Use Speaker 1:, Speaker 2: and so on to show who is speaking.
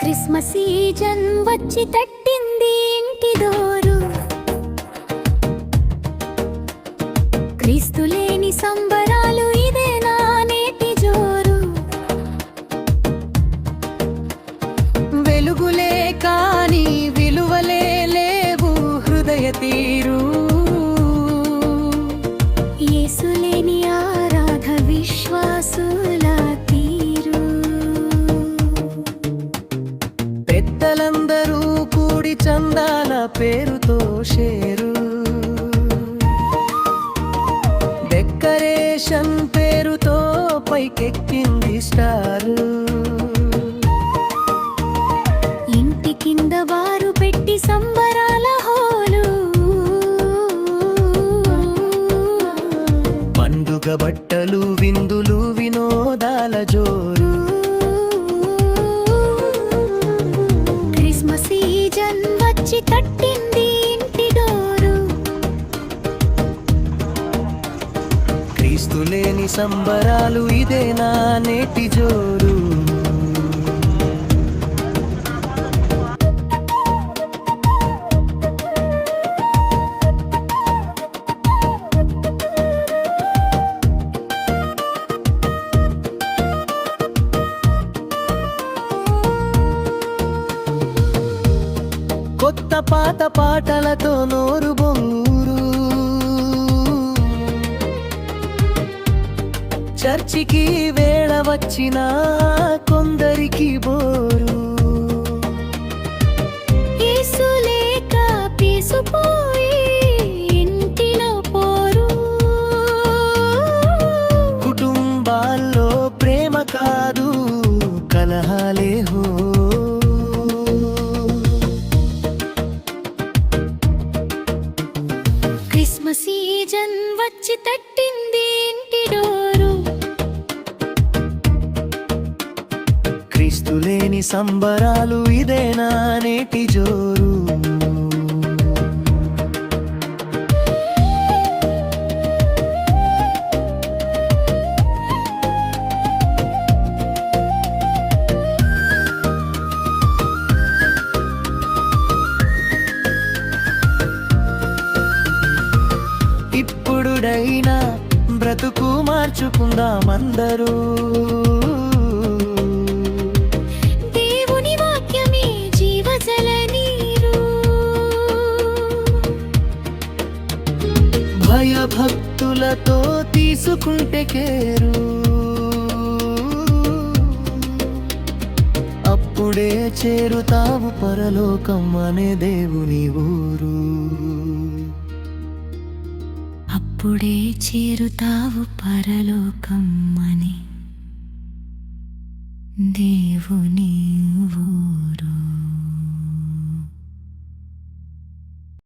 Speaker 1: Christmas season వచ్చి తట్టింది ఇంటి దోరు. క్రీస్తులే
Speaker 2: పెద్దలందరూ కూడి చందాల పేరుతో షేరు. డెకరేషన్ పేరుతో పైకెక్కింది స్టారు.
Speaker 1: ఇంటి కింద వారు పెట్టి సంబరాల హోలు.
Speaker 2: పండుగ బట్టలు విందులు వినోదాల జోరు
Speaker 1: తట్టింది ఇంటి డోరు.
Speaker 2: క్రీస్తు లేని సంబరాలు ఇదే నా నేటి జోరు? కొత్త పాత పాటలతో నోరు బొంగురు. చర్చికి వేళ వచ్చిన కొందరికి బోరు
Speaker 1: తట్టింది ఇంటి డోరు
Speaker 2: క్రీస్తు లేని సంబరాలు ఇదేనా నేటి జోరు? ఇప్పుడుడైనా బ్రతుకు మార్చుకుందామందరూ.
Speaker 1: దేవుని వాక్యమే జీవజల నీరు.
Speaker 2: భయభక్తులతో తీసుకుంటే కేరు. అప్పుడే చేరుతావు పరలోకం అనే దేవుని ఊరు.
Speaker 1: అప్పుడే చేరుతావు పరలోకం అని దేవుని ఊరు.